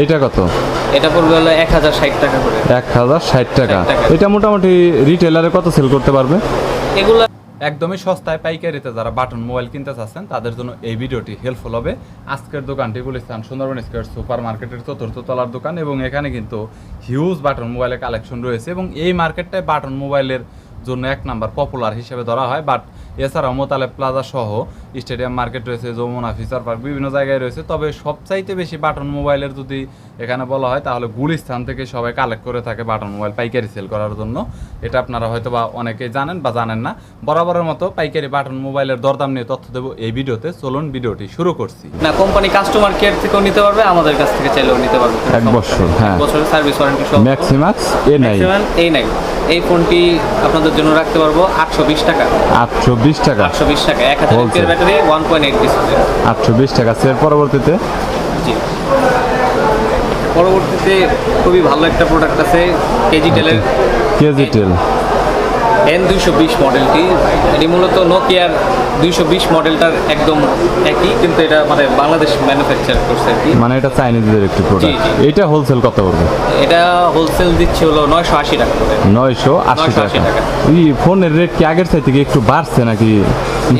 এইটা কত? এটা পড়বে হলো এক হাজার ষাট টাকা করে। এক হাজার ষাট টাকা। এটা মোটামুটি রিটেলারে কত সেল করতে পারবে? এগুলা একদমই সস্তায় পাইকারিতে যারা বাটন মোবাইল কিনতে চাচ্ছেন তাদের জন্য এই ভিডিওটি হেল্পফুল হবে। আজকের দোকানটি গুলিস্তান সুন্দরবন স্কোয়ার সুপার মার্কেটের চতুর্থ তলার দোকান এবং এখানে কিন্তু হিউজ বাটন মোবাইলের কালেকশন রয়েছে এবং এই মার্কেটটায় বাটন মোবাইলের জন্য এক নাম্বার পপুলার হিসেবে ধরা হয় বাট এছাড়াও মোতালেব প্লাজা সহ স্টেডিয়াম মার্কেট রয়েছে যমুনা ফিচার পার্ক বিভিন্ন জায়গায় রয়েছে। তবে সবচাইতে বেশি বাটন মোবাইলের যদি এখানে বলা হয় তাহলে গুলিস্তান থেকে সবাই কালেক্ট করে থাকে বাটন মোবাইল পাইকারি সেল করার জন্য। এটা আপনারা হয়তো বা অনেকেই জানেন বা জানেন না। বরাবরের মতো পাইকারি বাটন মোবাইলের দরদাম নিয়ে তথ্য দেবো এই ভিডিওতে। চলুন ভিডিওটি শুরু করছি। না কোম্পানি কাস্টমার কেয়ার থেকেও নিতে পারবে আমাদের কাছ থেকে চাইলেও নিতে পারবে। এক বছর, হ্যাঁ। বছরের সার্ভিস ওয়ারেন্টি সহ। ম্যাক্সিমাক্স এ নাই এই নাই এই ফোনটি আপনাদের জন্য রাখতে পারব আটশো বিশ টাকা। আটশো বিশ টাকা? আটশো বিশ টাকা এক হাজার Wholesale। Battery one point eight display আটশো বিশ টাকা। সে পরবর্তীতে? জি। পরবর্তীতে খুবই ভালো একটা প্রোডাক্ট আছে কেজি টেলের কেজি টেল এন দুইশো বিশ মডেলটি এটি মূলত নোকিয়ার দুইশো বিশ মডেলটার একদম একই কিন্তু এটা মানে বাংলাদেশ ম্যানুফ্যাকচার করছে আর কি। মানে এটা চাইনিজদের একটি প্রোডাক্ট। এটা হোলসেল কত করবে এটা হোলসেল দিচ্ছে হলো নয়শো আশি টাকা করে। নয়শো আশি 980 টাকা। এই ফোনের রেট কি আগের চাইতে কি একটু বাড়ছে নাকি?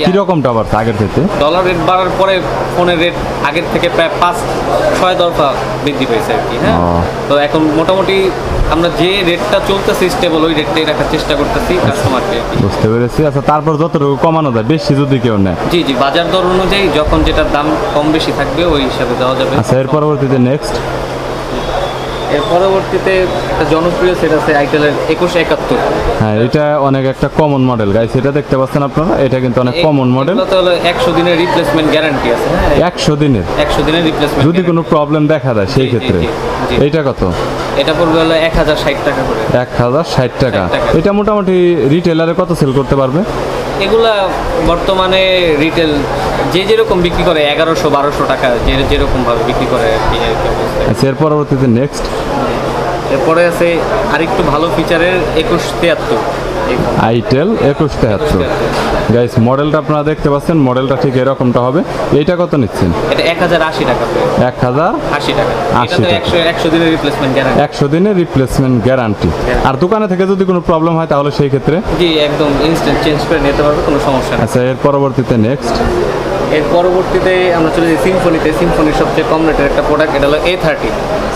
কিরকমটা বাড়ছে আগের চাইতে? ডলার রেট বাড়ার পরে ফোনের রেট আগের থেকে প্রায় পাঁচ ছয় দফা বৃদ্ধি পেয়েছে আর কি হ্যাঁ? তো এখন মোটামুটি আমরা যে রেটটা চলতেছে স্টেবল ওই রেটটাই রাখার চেষ্টা করতেছি কাস্টমারকে বুঝতে পেরেছি। আচ্ছা তারপর যতটুকু কমানো যায় বেশি যদি কেউ নেয়। জি জি বাজার দর অনুযায়ী যখন যেটার দাম কম বেশি থাকবে ওই হিসাবে দেওয়া যাবে। আচ্ছা এর পরবর্তীতে নেক্সট এর পরবর্তীতে একটা জনপ্রিয় সেট আছে আইটেলের একুশ একাত্তর। হ্যাঁ এটা অনেক একটা কমন মডেল গাইস এটা দেখতে পাচ্ছেন আপনারা? এটা কিন্তু অনেক কমন মডেল এগুলোতে হলো একশো দিনের রিপ্লেসমেন্ট গ্যারান্টি আছে হ্যাঁ। একশো দিনের। একশো দিনের রিপ্লেসমেন্ট যদি কোনো প্রবলেম দেখা দেয় সেই ক্ষেত্রে। এইটা কত? এটা পড়বে হলো এক হাজার ষাট টাকা করে। এক হাজার ষাট টাকা। এটা মোটামুটি রিটেলারে কত সেল করতে পারবে? এগুলা বর্তমানে রিটেল যে যেরকম বিক্রি করে এগারোশো বারোশো টাকা যে যেরকম ভাবে বিক্রি করে আচ্ছা এর পরবর্তীতে নেক্সট এরপরে আছে আরেকটু ভালো ফিচারের একুশ তিয়াত্তর আইটেল একুশ তেহাত্তর। গাইস মডেলটা আপনারা দেখতে পাচ্ছেন মডেলটা ঠিক এরকমটা হবে। এইটা কত নিচ্ছেন? এটা এক হাজার আশি টাকা। এক হাজার আশি টাকা। 80 এটা তো টাকা। একশো একশো দিনের রিপ্লেসমেন্ট গ্যারান্টি একশো দিনের রিপ্লেসমেন্ট গ্যারান্টি আর দোকানে থেকে যদি কোনো প্রবলেম হয় তাহলে সেই ক্ষেত্রে? জি একদম ইনস্ট্যান্ট চেঞ্জ করে নিতে পারবে কোনো সমস্যা নেই। আচ্ছা এর পরবর্তীতে নেক্সট এর পরবর্তীতে আমরা চলে যাই সিম্ফনিতে সিম্ফনির সবচেয়ে কম রেটের একটা প্রোডাক্ট এটা হলো A thirty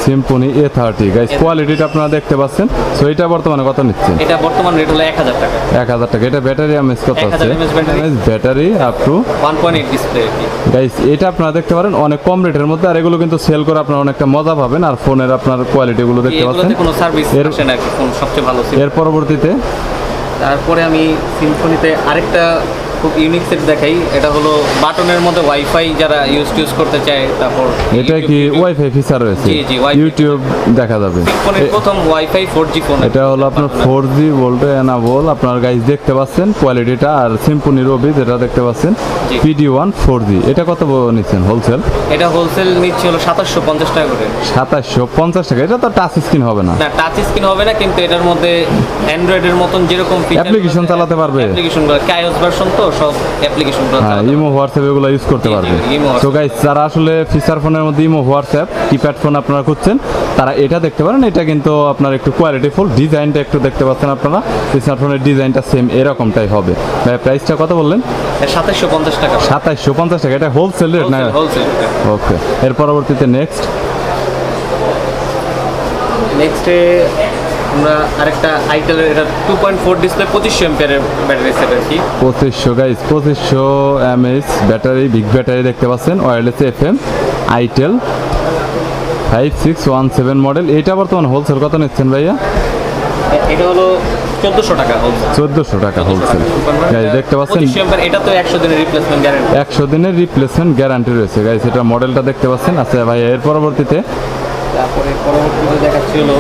Symphony A thirty guys কোয়ালিটিটা আপনারা দেখতে পাচ্ছেন। সো এটা বর্তমানে কত নিচ্ছেন এটা বর্তমান রেট হলো এক হাজার টাকা। এক হাজার টাকা। এটা ব্যাটারি এমএস কত 1000 আছে? Battery up to one point eight display guys এটা আপনারা দেখতে পারেন অনেক কম রেটের মধ্যে আর এগুলো কিন্তু সেল করে আপনারা অনেকটা মজা পাবেন আর ফোনের আপনার কোয়ালিটিগুলো দেখতে পাচ্ছেন। কোনো সার্ভিস আর ফোন সবচেয়ে ভালো এর পরবর্তীতে? তারপরে আমি সিম্ফনিতে আরেকটা খুব ইউনিক সেট দেখাই। এটা হলো বাটনের মধ্যে ওয়াইফাই যারা ইউজ টিউজ করতে চায় তারপর এটা কি ওয়াইফাই ফিচার রয়েছে? জি, জি, ইউটিউব দেখা যাবে। সিম্ফনির এ- প্রথম ওয়াইফাই ফোর জি ফোন এটা হলো আপনার ফোর জি ভোল্টে এনাবল আপনার গাইস দেখতে পাচ্ছেন কোয়ালিটিটা আর সিম্পনি রবি যেটা দেখতে পাচ্ছেন জি। পিডি ওয়ান ফোর জি এটা কত নিচ্ছেন হোলসেল এটা হোলসেল নিচ্ছে হলো সাতাশশো পঞ্চাশ টাকা করে। সাতাশশো পঞ্চাশ টাকা। এটা তো টাচ স্ক্রিন হবে না। না টাচ স্ক্রিন হবে না কিন্তু এটার মধ্যে অ্যান্ড্রয়েডের মতন যেরকম ফিচার অ্যাপ্লিকেশন চালাতে পারবে? অ্যাপ্লিকেশনগুলো কাইওস ভার্সন তো সব অ্যাপ্লিকেশনগুলো হ্যাঁ ইমো হোয়াটসঅ্যাপ এগুলো ইউজ করতে পারবে। তো গাইজ যারা আসলে ফিচার ফোনের মধ্যে ইমো হোয়াটসঅ্যাপ কিপ্যাড ফোন আপনারা খুঁজছেন তারা এটা দেখতে পারেন। এটা কিন্তু আপনার একটু কোয়ালিটি ফুল ডিজাইনটা একটু দেখতে পাচ্ছেন আপনারা। ফিচার ফোনের ডিজাইনটা সেম এরকমটাই হবে। ভাই প্রাইসটা কত বললেন? সাতাশশো পঞ্চাশ টাকা। সাতাইশশো পঞ্চাশ টাকা। এটা হোলসেল রেট না? হোলসেল ওকে এর পরবর্তীতে নেক্সট নেক্সটে আমরা আরেকটা আইটেলের এটা টু পয়েন্ট ফোর ডিসপ্লে পঁচিশশো এম্পিয়ারের ব্যাটারি সেট আর কি। পঁচিশশো গাইজ পঁচিশশো এমএইচ ব্যাটারি বিগ ব্যাটারি দেখতে পাচ্ছেন wireless F M itel five six one seven model এটা বর্তমান হোলসেল কত নিচ্ছেন ভাইয়া? এটা হলো চোদ্দোশো টাকা চোদ্দোশো টাকা হোলসেল গাইজ দেখতে পাচ্ছেন? এটা তো একশো দিনের রিপ্লেসমেন্ট গ্যারান্টি একশো দিনের রিপ্লেসমেন্ট গ্যারান্টি রয়েছে। গাইজ এটা মডেলটা দেখতে পাচ্ছেন। আচ্ছা ভাইয়া এর পরবর্তীতে তারপরে পরবর্তীতে দেখাচ্ছি হলো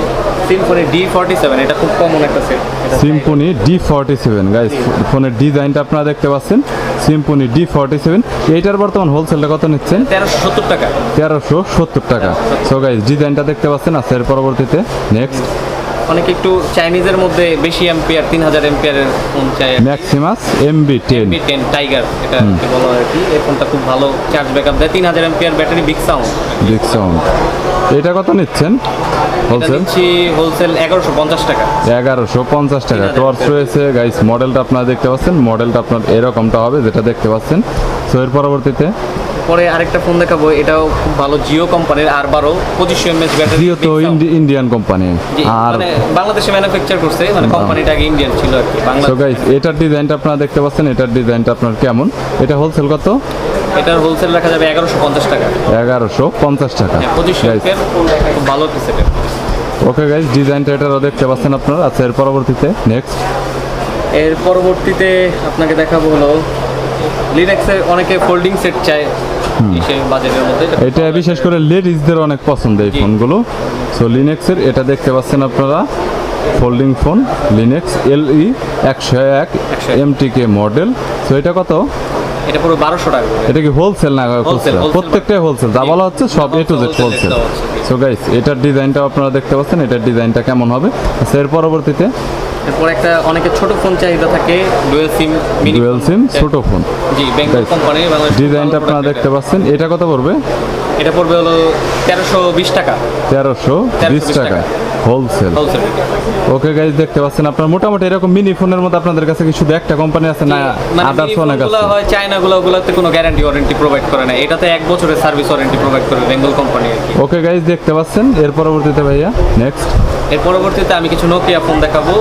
সিম্ফনি ডি ফর্টি সেভেন এটা খুব কমন একটা set Symphony D forty seven guys ফোনের ডিজাইনটা আপনারা দেখতে পাচ্ছেন। সিম্পনি ডি ফর্টি সেভেন এইটার বর্তমান হোলসেলটা কত নিচ্ছেন তেরোশো সত্তর টাকা। তেরোশো সত্তর টাকা। সো গাইজ ডিজাইনটা দেখতে পাচ্ছেন আচ্ছা এর পরবর্তীতে। নেক্সট অনেকে একটু চাইনিজের মধ্যে বেশি এম্পিয়ার তিন হাজার এম্পিয়ারের ফোন চাই Maximus MB ten MB ten tiger এটা বলা হয় আর কি। এই ফোনটা খুব ভালো চার্জ ব্যাকআপ দেয়। তিন হাজার ampere battery big sound big sound এটা কত নিচ্ছেন? হোলসেল হোলসেল এগারোশো পঞ্চাশ টাকা। এগারোশো পঞ্চাশ টাকা। টর্চ রয়েছে। গাইস মডেলটা আপনারা দেখতে পাচ্ছেন। মডেলটা আপনার এরকমটা হবে যেটা দেখতে পাচ্ছেন। সো এর পরবর্তীতে? পরে আরেকটা ফোন দেখাবো। এটাও খুব ভালো জিও কোম্পানির আর বারো পঁচিশশো ব্যাটারি জিও তো ইন্ডিয়ান কোম্পানি আর মানে বাংলাদেশে ম্যানুফ্যাকচার করছে মানে কোম্পানিটা আগে ইন্ডিয়ান ছিল আর কি বাংলাদেশ। এটার ডিজাইনটা আপনারা দেখতে পাচ্ছেন। এটার ডিজাইনটা আপনার কেমন? এটা হোলসেল কত? এটার হোলসেল রাখা যাবে এগারোশো পঞ্চাশ টাকা। এগারোশো পঞ্চাশ টাকা। হ্যাঁ গাইস ভালো একটি সেটের ওকে গাইস ডিজাইনটা এটারও দেখতে পাচ্ছেন আপনারা। আচ্ছা এর পরবর্তীতে নেক্সট এর পরবর্তীতে আপনাকে দেখাবো হলো লিনাক্সের অনেকে ফোল্ডিং সেট চায় বাজেটের মধ্যে। এটা বিশেষ করে লেডিসদের অনেক পছন্দ এই ফোনগুলো সো লিনেক্সের এটা দেখতে পাচ্ছেন আপনারা। ফোল্ডিং ফোন লিনেক্স এল ই একশো এক 101 এমটিকে মডেল সো এটা কত? এটা পুরো বারোশো টাকা করে। এটা কি হোলসেল না খুচরা wholesale? প্রত্যেকটাই হোলসেল যা বলা হচ্ছে সব A to Z wholesale. So guys এটার ডিজাইনটা আপনারা দেখতে পাচ্ছেন এটার ডিজাইনটা কেমন হবে? আচ্ছা, এর পরবর্তীতে? এরপর একটা অনেকে ছোট ফোন চাহিদা থাকে ডুয়েল সিম ডুয়েল সিম ছোট ফোন জি কোম্পানির বাংলাদেশ ডিজাইনটা আপনারা দেখতে পাচ্ছেন। এটা কত পড়বে? এটা পড়বে হলো তেরোশো বিশ টাকা। তেরোশো বিশ 1320 টাকা। টাকা। হোলসেল ওকে গাইজ দেখতে পাচ্ছেন আপনার। মোটামুটি এরকম মিনি ফোনের মধ্যে আপনাদের কাছে কি শুধু একটা কোম্পানি আছে না মানে আদার্স অনেকগুলো আছে? হয় চায়না গুলো ওগুলোতে কোনো গ্যারান্টি ওয়ারেন্টি প্রোভাইড করে না। এটাতে এক বছরের সার্ভিস ওয়ারেন্টি প্রোভাইড করে বেঙ্গল কোম্পানি আর কি। ওকে গাইজ দেখতে পাচ্ছেন। এর পরবর্তীতে ভাইয়া নেক্সট এর পরবর্তীতে আমি কিছু নোকিয়া ফোন দেখাবো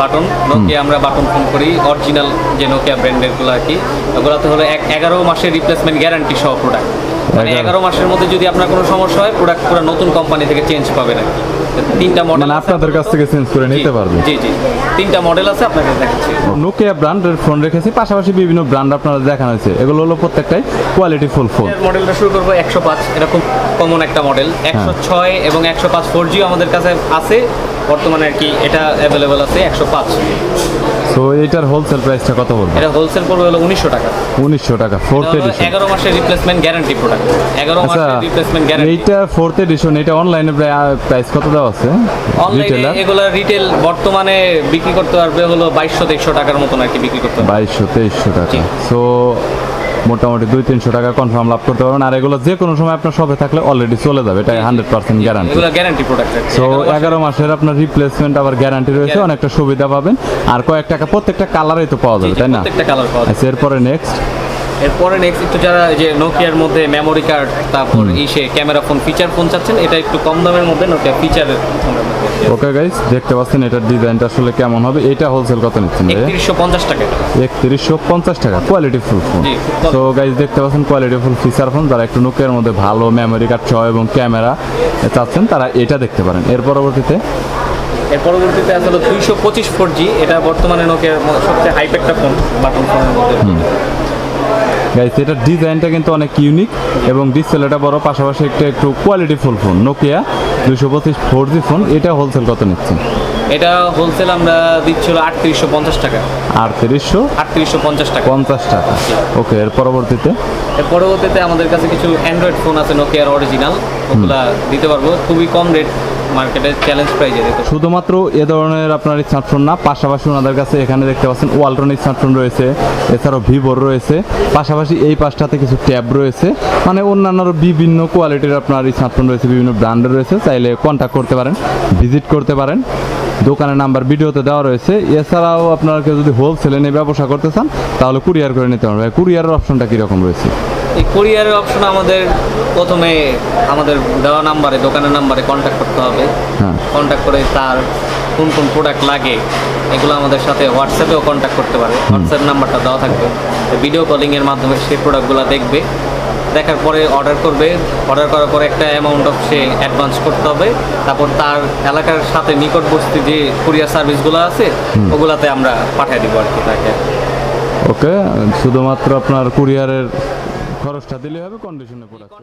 বাটন নোকিয়া আমরা বাটন ফোন করি অরিজিনাল যে নোকিয়া ব্র্যান্ডেরগুলো আর কি। ওগুলোতে হলো এক এগারো মাসের রিপ্লেসমেন্ট গ্যারান্টি সহ প্রোডাক্ট মানে এগারো। মাসের মধ্যে যদি আপনার কোনো সমস্যা হয় প্রোডাক্ট পুরো নতুন কোম্পানি থেকে চেঞ্জ পাবেন। আর তিনটা মডেল মানে আপনাদের কাছ থেকে চেঞ্জ করে নিতে পারবে। জি জি। তিনটা মডেল আছে আপনাকে দেখাচ্ছি। নোকিয়া ব্র্যান্ডের ফোন রেখেছি পাশাপাশি বিভিন্ন ব্র্যান্ড আপনারা দেখানো হয়েছে। এগুলো হলো প্রত্যেকটাই কোয়ালিটি ফুল ফোন মডেলটা শুরু করব একশো পাঁচ এটা খুব কমন একটা মডেল একশো ছয় এবং একশো পাঁচ ফোর জিও আমাদের কাছে আছে। বর্তমানে আর কি এটা অ্যাভেলেবেল আছে একশো পাঁচ। সো এইটার হোলসেল প্রাইসটা কত বলব? এটা হোলসেল পড়বে হলো উনিশশো টাকা। উনিশশো টাকা ফোর্থ এডিশন এগারো মাসের রিপ্লেসমেন্ট গ্যারান্টি প্রোডাক্ট এগারো আচ্ছা মাসের রিপ্লেসমেন্ট গ্যারান্টি এইটা ফোর্থ এডিশন এটা অনলাইনে প্রাইস কত দেওয়া আছে? অনলাইনে এগুলো রিটেল বর্তমানে বিক্রি করতে পারবে হলো বাইশশো তেইশশো টাকার মতন আর কি বিক্রি করতে পারবে। বাইশশো তেইশশো টাকা। সো মোটামুটি দুই তিনশো টাকা কনফার্ম লাভ করতে পারবেন। আর এগুলো যে কোনো সময় আপনার শপে থাকলে অলরেডি চলে যাবে এটা hundred percent guarantee guarantee product so এগারো মাসের আপনার রিপ্লেসমেন্ট আবার গ্যারান্টি রয়েছে অনেকটা সুবিধা পাবেন। আর কয়েক টাকা প্রত্যেকটা কালারই তো পাওয়া যাবে তাই না? প্রত্যেকটা কালার পাওয়া যায় আচ্ছা এরপরে নেক্সট এরপরে নেক্সট একটু যারা যে নোকিয়ার মধ্যে মেমোরি কার্ড তারপর ইসে ক্যামেরা ফোন ফিচার ফোন চাচ্ছেন এটা একটু কম দামের মধ্যে নোকিয়া মধ্যে ওকে গাইস দেখতে পাচ্ছেন এটার ডিজাইনটা আসলে কেমন হবে? এটা হোলসেল কত নিচ্ছেন পঞ্চাশ টাকা এটা। একত্রিশশো পঞ্চাশ টাকা কোয়ালিটি ফুল ফোন তো গাইজ দেখতে পাচ্ছেন কোয়ালিটি ফুল ফিচার ফোন যারা একটু নোকিয়ার মধ্যে ভালো মেমোরি কার্ড সহ এবং ক্যামেরা চাচ্ছেন তারা এটা দেখতে পারেন। এর পরবর্তীতে? এর পরবর্তীতে আসলে দুইশো পঁচিশ ফোর জি এটা বর্তমানে নোকিয়ার সবচেয়ে হাইপ একটা ফোন বাটন ফোনের মধ্যে। গাইজ এটার ডিজাইনটা কিন্তু অনেক ইউনিক এবং ডিসপ্লেটা বড় পাশাপাশি একটা একটু কোয়ালিটি ফুল ফোন নোকিয়া দুশো পঁচিশ ফোর জি ফোন এটা হোলসেল কত নিচ্ছেন? এটা হোলসেল আমরা দিচ্ছিল আটত্রিশশো পঞ্চাশ টাকা। আটত্রিশশো? আটত্রিশশো পঞ্চাশ টাকা। পঞ্চাশ টাকা। ওকে এর পরবর্তীতে? এর পরবর্তীতে আমাদের কাছে কিছু অ্যান্ড্রয়েড ফোন আছে নোকিয়ার অরিজিনাল ওগুলা দিতে পারব। খুবই কম রেট মার্কেটে চ্যালেঞ্জ প্রাইজে দিতে। শুধুমাত্র এ ধরনের আপনার স্মার্টফোন না, পাশাপাশি ওনাদের কাছে এখানে দেখতে পাচ্ছেন ওয়ালটন স্মার্টফোন রয়েছে, এছাড়াও ভিভোর রয়েছে, পাশাপাশি এই পাশটাতে কিছু ট্যাব রয়েছে মানে অন্যান্য বিভিন্ন কোয়ালিটির আপনার স্মার্টফোন রয়েছে, বিভিন্ন ব্র্যান্ডের রয়েছে, চাইলে কন্ট্যাক্ট করতে পারেন ভিজিট করতে পারেন দোকানের নাম্বার ভিডিওতে দেওয়া রয়েছে। এছাড়াও আপনার যদি হোলসেলে নিয়ে ব্যবসা করতে চান তাহলে কুরিয়ার করে নিতে পারবেন। কুরিয়ারের অপশনটা কীরকম রয়েছে? এই কোরিয়ারের অপশন আমাদের প্রথমে আমাদের দেওয়া নাম্বারে দোকানের নাম্বারে কন্ট্যাক্ট করতে হবে। হ্যাঁ। কন্ট্যাক্ট করে তার কোন কোন প্রোডাক্ট লাগে এগুলো আমাদের সাথে হোয়াটসঅ্যাপেও কন্ট্যাক্ট করতে পারে। হোয়াটসঅ্যাপ নাম্বারটা দেওয়া থাকবে। ভিডিও কলিংয়ের মাধ্যমে সেই প্রোডাক্টগুলো দেখবে। দেখার পরে অর্ডার করবে। অর্ডার করার পরে একটা অ্যামাউন্ট অফ সে অ্যাডভান্স করতে হবে। তারপর তার এলাকার সাথে নিকটবর্তী যে কুরিয়ার সার্ভিসগুলো আছে ওগুলাতে আমরা পাঠিয়ে দিব আর কি তাকে। ওকে শুধুমাত্র আপনার কুরিয়ারের খরচটা দিলে হবে কন্ডিশনে প্রোডাক্ট